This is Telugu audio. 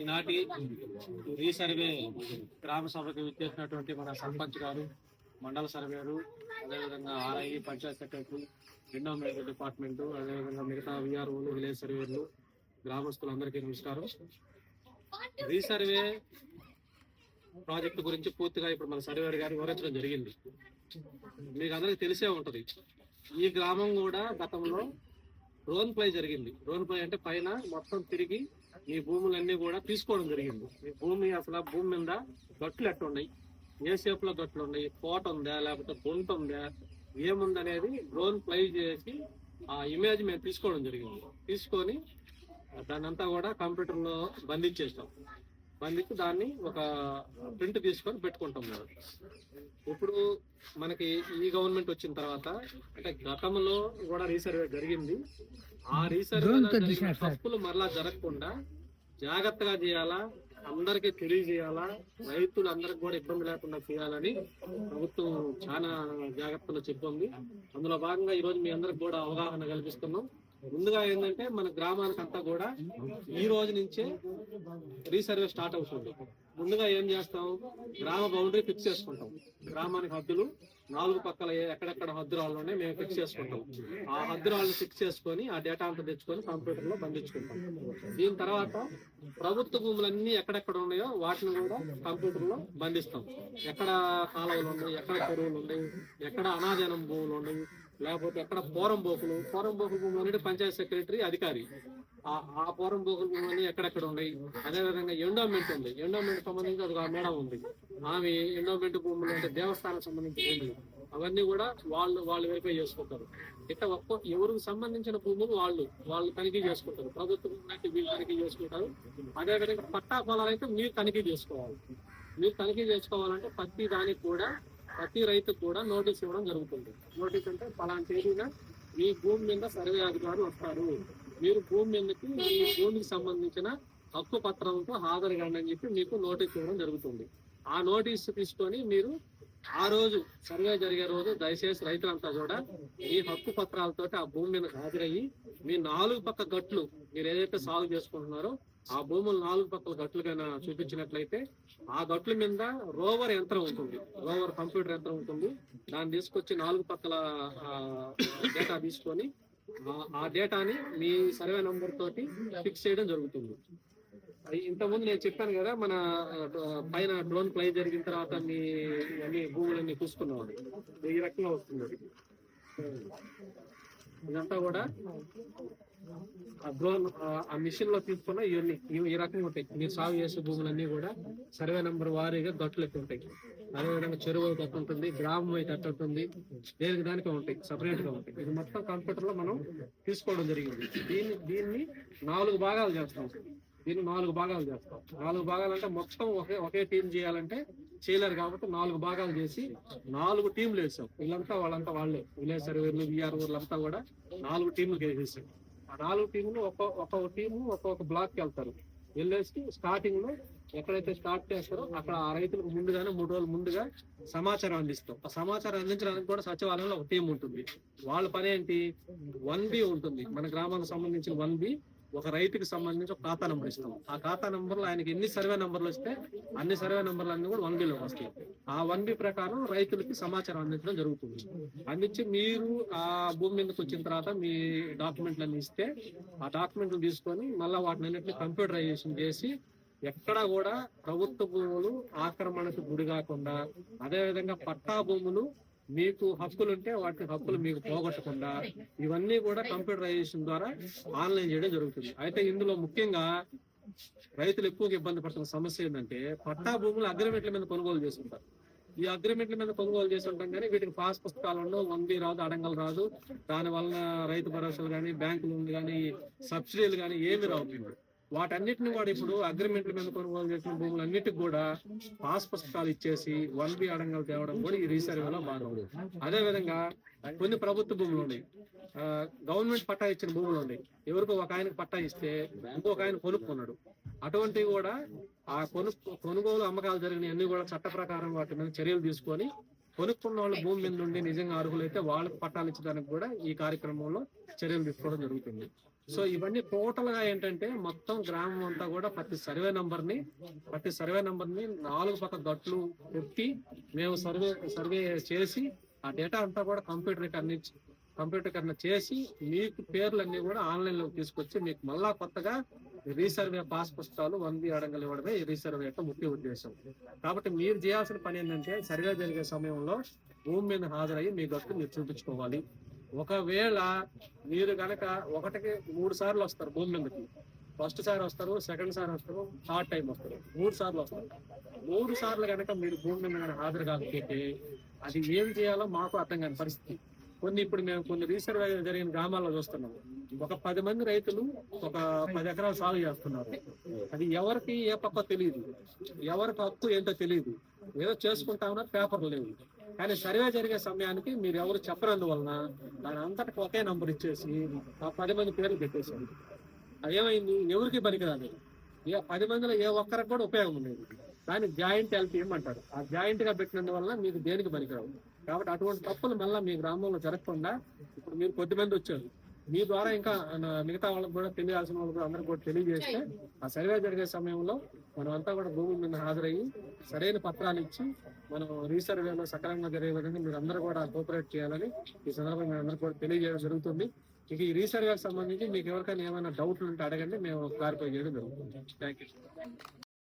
ఈనాటి రీసర్వే గ్రామ సభకు విచ్చేసినటువంటి మన సర్పంచ్ గారు మండల సర్వేరు అదేవిధంగా RI panchayat secretary endowment department అదేవిధంగా మిగతా విఆర్ఓలు విలేజ్ సర్వేలు గ్రామస్తులందరికీ నమస్కారం. రీసర్వే ప్రాజెక్టు గురించి పూర్తిగా ఇప్పుడు మన సర్వేర్ గారు వివరించడం జరిగింది. మీకు అందరికి తెలిసే ఉంటుంది. ఈ గ్రామం కూడా గతంలో రోన్ ప్లై జరిగింది. రోన్ ప్లై అంటే పైన మొత్తం తిరిగి ఈ భూములన్నీ కూడా తీసుకోవడం జరిగింది. ఈ భూమి అసలు భూమి మీద గట్లు ఎట్టు ఉన్నాయి ఏ షేప్లో గట్లు ఉన్నాయి? కోట ఉందా? లేకపోతే గుంట ఉందా? ఏముందనేది డ్రోన్ ఫ్లై చేసి ఆ ఇమేజ్ మేము తీసుకోవడం జరిగింది. తీసుకొని దాన్నంతా కూడా కంప్యూటర్లో బంధించేస్తాం బంధించి దాన్ని ఒక ప్రింట్ తీసుకొని పెట్టుకుంటాం మేము. ఇప్పుడు మనకి ఈ గవర్నమెంట్ వచ్చిన తర్వాత అంటే గతంలో కూడా రీసర్వే జరిగింది. ఆ రీసర్వే తప్పులు మరలా జరగకుండా జాగ్రత్తగా చేయాలా అందరికీ తెలియజేయాలా రైతులు అందరికి కూడా ఇబ్బంది లేకుండా చేయాలని ప్రభుత్వం చాలా జాగ్రత్తలు చెప్పింది అందులో భాగంగా ఈ రోజు మీ అందరికి కూడా అవగాహన కల్పిస్తున్నాం. ముందుగా ఏంటంటే మన గ్రామానికి అంతా కూడా ఈ రోజు నుంచే రీసర్వే స్టార్ట్ అవుతుంది. ముందుగా ఏం చేస్తాం? గ్రామ బౌండరీ ఫిక్స్ చేసుకుంటాం. గ్రామానికి హద్దులు నాలుగు పక్కల ఎక్కడెక్కడ హద్దురాళ్ళు ఉన్నాయి మేము ఫిక్స్ చేసుకుంటాం. ఆ హద్దురాళ్ళు ఫిక్స్ చేసుకొని ఆ డేటా అంతా తెచ్చుకొని కంప్యూటర్లో బంధించుకుంటాం. దీని తర్వాత ప్రభుత్వ భూములన్నీ ఎక్కడెక్కడ ఉన్నాయో వాటిని కూడా కంప్యూటర్లో బంధిస్తాం. ఎక్కడ కాలువలు ఉన్నాయి ఎక్కడ చెరువులు ఉన్నాయి ఎక్కడ అనాజనం భూములు ఉన్నాయి లేకపోతే ఎక్కడ పోరం బోకులు పోరం బోకులు భూములు అనేది పంచాయత్ సెక్రటరీ అధికారి. ఆ ఆ పోరం బోకుల ఎక్కడెక్కడ ఉన్నాయి అదే విధంగా ఎండోమెంట్ ఉంది. ఎండోమెంట్ సంబంధించి ఒక మేడం ఉంది. ఆమె ఎండోమెంట్ భూములు అంటే దేవస్థానం సంబంధించిన భూములు అవన్నీ కూడా వాళ్ళు వాళ్ళు వెరిఫై చేసుకుంటారు. ఇట్లా ఒక్కో ఎవరికి సంబంధించిన భూములు వాళ్ళు వాళ్ళు తనిఖీ చేసుకుంటారు. ప్రభుత్వం అంటే వీళ్ళు తనిఖీ చేసుకుంటారు. అదే విధంగా పట్టా పొలాలు అయితే మీరు తనిఖీ చేసుకోవాలి. మీరు తనిఖీ చేసుకోవాలంటే ప్రతి దానికి కూడా ప్రతి రైతుకు కూడా నోటీస్ ఇవ్వడం జరుగుతుంది. నోటీస్ అంటే పలానా తేదీన మీ భూమి మీద సర్వే అధికారులు వస్తారు. మీరు భూమి మీదకి మీ భూమికి సంబంధించిన హక్కు పత్రంతో హాజరు అని చెప్పి మీకు నోటీస్ ఇవ్వడం జరుగుతుంది. ఆ నోటీస్ తీసుకొని మీరు ఆ రోజు సర్వే జరిగే రోజు దయచేసి రైతులంతా కూడా ఈ హక్కు పత్రాలతో ఆ భూమి మీద హాజరయ్యి మీ నాలుగు పక్క గట్లు మీరు ఏదైతే సాగు చేసుకుంటున్నారో ఆ భూములు నాలుగు పక్కల గట్లు కన్నా చూపించినట్లయితే ఆ గట్ల మీద రోవర్ యంత్రం ఉంటుంది. రోవర్ కంప్యూటర్ యంత్రం ఉంటుంది. దాన్ని తీసుకొచ్చి నాలుగు పక్కల డేటా తీసుకొని ఆ- డేటాని మీ సర్వే నంబర్ తోటి ఫిక్స్ చేయడం జరుగుతుంది. అది ఇంతకుముందు నేను చెప్పాను కదా మన పైన డ్రోన్ ప్లై జరిగిన తర్వాత మీ అన్ని భూములన్నీ చూసుకున్నాం ఈ రకంగా వస్తుంది. ఇదంతా కూడా డ్రోన్ ఆ- మిషన్లో తీసుకున్న ఇవన్నీ ఇవి ఈ రకంగా ఉంటాయి. మీరు సాగు చేసే భూములన్నీ కూడా సర్వే నంబర్ వారీగా గట్లు ఎక్కువ ఉంటాయి. అదేవిధంగా చెరువు అయితే అట్టు ఉంటుంది గ్రామం అయితే అట్టు ఉంటుంది దేనికి దానికే ఉంటాయి సపరేట్గా ఉంటాయి. ఇది మొత్తం కంప్యూటర్లో మనం తీసుకోవడం జరిగింది. దీన్ని దీన్ని నాలుగు భాగాలు చేస్తాం. దీన్ని నాలుగు భాగాలు చేస్తాం. నాలుగు భాగాలు అంటే మొత్తం ఒకే ఒకే టీం చేయాలంటే చేయలేరు కాబట్టి నాలుగు భాగాలు చేసి నాలుగు టీంలు వేసాం. వీళ్ళంతా వాళ్ళంతా వాళ్ళే. విలేజ్ సర్వేలు విఆర్ ఊర్లంతా కూడా నాలుగు టీంలు వేసేసాం నాలుగు టీములు ఒక ఒక్కొక్క టీము ఒక్కొక్క బ్లాక్కి వెళ్తారు. వెళ్ళేసి స్టార్టింగ్లో ఎక్కడైతే స్టార్ట్ చేస్తారో అక్కడ ఆ రైతులకు ముందుగానే మూడు రోజులు ముందుగా సమాచారం అందిస్తాం ఆ సమాచారం అందించడానికి కూడా సచివాలయంలో ఒక టీం ఉంటుంది. వాళ్ళ పని ఏంటి? వన్ బి ఉంటుంది. మన గ్రామానికి సంబంధించిన వన్ బి ఒక రైతుకి సంబంధించి ఒక ఖాతా నెంబర్ ఇస్తాం. ఆ ఖాతా నెంబర్లో ఆయనకి ఎన్ని సర్వే నెంబర్లు వస్తే అన్ని సర్వే నెంబర్లు అన్ని కూడా వన్ బిలో వస్తాయి. ఆ వన్ బి ప్రకారం రైతులకి సమాచారం అందించడం జరుగుతుంది. అందించి మీరు ఆ భూమి మీదకి వచ్చిన తర్వాత మీ డాక్యుమెంట్లు అన్ని ఇస్తే ఆ డాక్యుమెంట్లు తీసుకొని మళ్ళీ వాటిని అన్నింటినీ కంప్యూటరైజేషన్ చేసి ఎక్కడా కూడా ప్రభుత్వ భూములు ఆక్రమణకు గురి కాకుండా అదేవిధంగా పట్టా భూములు మీకు హక్కులు ఉంటే వాటి హక్కులు మీకు పోగొట్టకుండా ఇవన్నీ కూడా కంప్యూటరైజేషన్ ద్వారా ఆన్లైన్ చేయడం జరుగుతుంది. అయితే ఇందులో ముఖ్యంగా రైతులు ఎక్కువగా ఇబ్బంది పడుతున్న సమస్య ఏంటంటే పట్టా భూములు అగ్రిమెంట్ల మీద కొనుగోలు చేస్తుంటారు. ఈ అగ్రిమెంట్ల మీద కొనుగోలు చేసి ఉంటాం కానీ వీటికి పాస్ పుస్తకాలు ఉండవు వన్ బి రాదు అడంగలు రాదు. దాని వలన రైతు భరోసాలు కానీ బ్యాంకులు కానీ సబ్సిడీలు కానీ ఏమి రావు. వాటన్నిటిని కూడా ఇప్పుడు అగ్రిమెంట్ల మీద కొనుగోలు చేసిన భూములన్నిటికి కూడా పాస్ పుస్తకాలు ఇచ్చేసి వన్ బి అడంగలు తేవడం కూడా ఈ రీసర్వేలో భాగం అదే విధంగా కొన్ని ప్రభుత్వ భూములు ఉన్నాయి. ఆ, గవర్నమెంట్ పట్టా ఇచ్చిన భూములు ఉన్నాయి. ఎవరికో ఒక ఆయనకు పట్టా ఇస్తే ఇంకొక ఆయన కొనుక్కున్నాడు. అటువంటివి కూడా ఆ కొను కొనుగోలు అమ్మకాలు జరిగినవి అన్ని కూడా చట్ట ప్రకారం వాటి మీద చర్యలు తీసుకొని కొనుక్కున్న వాళ్ళ భూమి మీద నుండి నిజంగా అర్హులైతే వాళ్ళకి పట్టాలు ఇచ్చడానికి కూడా ఈ కార్యక్రమంలో చర్యలు తీసుకోవడం జరుగుతుంది. సో ఇవన్నీ టోటల్గా ఏంటంటే మొత్తం గ్రామం అంతా కూడా ప్రతి సర్వే నంబర్ని ప్రతి సర్వే నంబర్ని నాలుగు పక్క గట్లు పెట్టి మేము సర్వే సర్వే చేసి ఆ డేటా అంతా కూడా కంప్యూటరీకరణ కంప్యూటరీకరణ చేసి మీకు పేర్లన్నీ కూడా ఆన్లైన్లో తీసుకొచ్చి మీకు మళ్ళా కొత్తగా రీసర్వే పాస్ పుస్తకాలు వంది అడంగలు ఇవ్వడమే ఈ రీసర్వే యొక్క ముఖ్య ఉద్దేశం. కాబట్టి మీరు చేయాల్సిన పని ఏంటంటే సర్వే జరిగే సమయంలో భూమి మీద హాజరయ్యి మీ గట్టు మీరు చూపించుకోవాలి. ఒకవేళ మీరు గనక ఒకటికి మూడు సార్లు వస్తారు భూమి మీదకి. ఫస్ట్ సారి వస్తారు సెకండ్ సారి వస్తారు థర్డ్ టైం వస్తారు మూడు సార్లు వస్తారు. మూడు సార్లు కనుక మీరు భూమి మీద గనక హాజరు కాకపోతే అది ఏం చేయాలో మాకు అర్థం కాని పరిస్థితి. కొన్ని ఇప్పుడు మేము కొన్ని రీసర్వే జరిగిన గ్రామాల్లో చూస్తున్నాము. ఒక పది మంది రైతులు ఒక పది ఎకరాలు సాగు చేస్తున్నారు. అది ఎవరికి ఏ పక్క తెలియదు ఎవరికి హక్కు ఏంటో తెలియదు ఏదో చేసుకుంటా ఉన్నారు పేపర్లు లేవు. కానీ సర్వే జరిగే సమయానికి మీరు ఎవరు చెప్పనందువలన దాని అంతటికి ఒకే నంబర్ ఇచ్చేసి ఆ పది మంది పేర్లు పెట్టేశారు. అదేమైంది ఎవరికి పనికిరాదు. ఏ పది మందిలో ఏ ఒక్కరికి కూడా ఉపయోగం ఉండేది దాన్ని జాయింట్ ఎల్పిఎం అంటారు. ఆ జాయింట్గా పెట్టినందువల్ల మీకు దేనికి పనికిరావు? కాబట్టి అటువంటి తప్పులు మళ్ళీ మీ గ్రామంలో జరగకుండా ఇప్పుడు మీరు కొద్ది మంది వచ్చారు. మీ ద్వారా ఇంకా మిగతా వాళ్ళకి కూడా తెలియాల్సిన వాళ్ళకి కూడా అందరికి కూడా తెలియజేస్తే ఆ సర్వే జరిగే సమయంలో మనం అంతా కూడా భూమి మీద హాజరయ్యి సరైన పత్రాలు ఇచ్చి మనం రీసర్వేలో సక్రమంగా జరిగే విధంగా మీరు అందరూ కూడా కోఆపరేట్ చేయాలని ఈ సందర్భంగా అందరూ కూడా తెలియజేయడం జరుగుతుంది. ఇక ఈ రీసర్వేకి సంబంధించి మీకు ఎవరికైనా ఏమైనా డౌట్లు ఉంటే అడగండి మేము క్లారిఫై చేయడం జరుగుతుంది. Thank you.